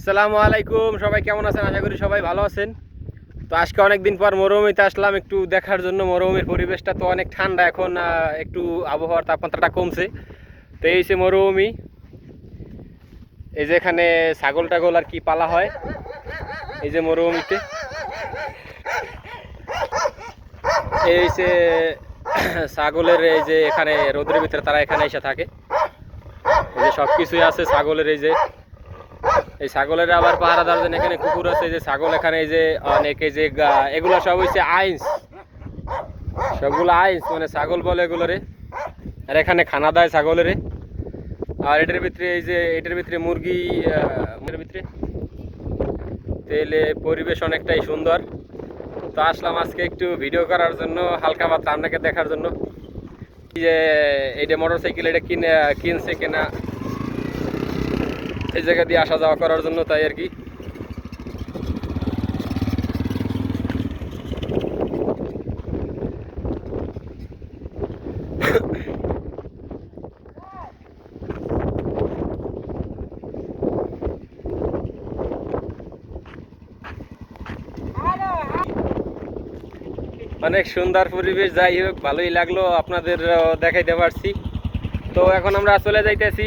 আসসালামু আলাইকুম, সবাই কেমন আছেন? আশা করি সবাই ভালো আছেন। তো আজকে অনেক দিন পর মরুভূমিতে আসলাম, একটু দেখার জন্য। মরুভূমির পরিবেশটা তো অনেক ঠান্ডা, এখন একটু আবহাওয়ার তাপমাত্রাটা কমছে। তো এই সে মরুভূমি, এই যে এখানে ছাগল টাগল আর কি পালা হয়, এই যে মরুভূমিতে। এই যে ছাগলের, এই যে এখানে রোদের ভিতরে তারা এখানে এসে থাকে। এই যে সব কিছুই আছে ছাগলের, এই যে এই ছাগলের আবার পাহারা দেওয়ার জন্য এখানে কুকুর আছে যে ছাগল এখানে, এই যে অনেক যে এগুলো সব হচ্ছে আইন্স। সবগুলো আইন্স মানে ছাগল বলে এগুলোরে। আর এখানে খানা দেয় ছাগলেরে। আর এটার ভিতরে, এই যে এটার ভিতরে মুরগি ভিতরে। তেলে পরিবেশ অনেকটাই সুন্দর। তো আসলাম আজকে একটু ভিডিও করার জন্য, হালকা মাত্রা আপনাকে দেখার জন্য। যে এইটা মোটর সাইকেল এটা কিনে, কিনছে কেনা এই জায়গা দিয়ে আসা যাওয়া করার জন্য তাই আর কি। অনেক সুন্দর পরিবেশ, যাই হোক, ভালোই লাগল আপনাদের দেখাইতে পারছি। তো এখন আমরা চলে যাইতেছি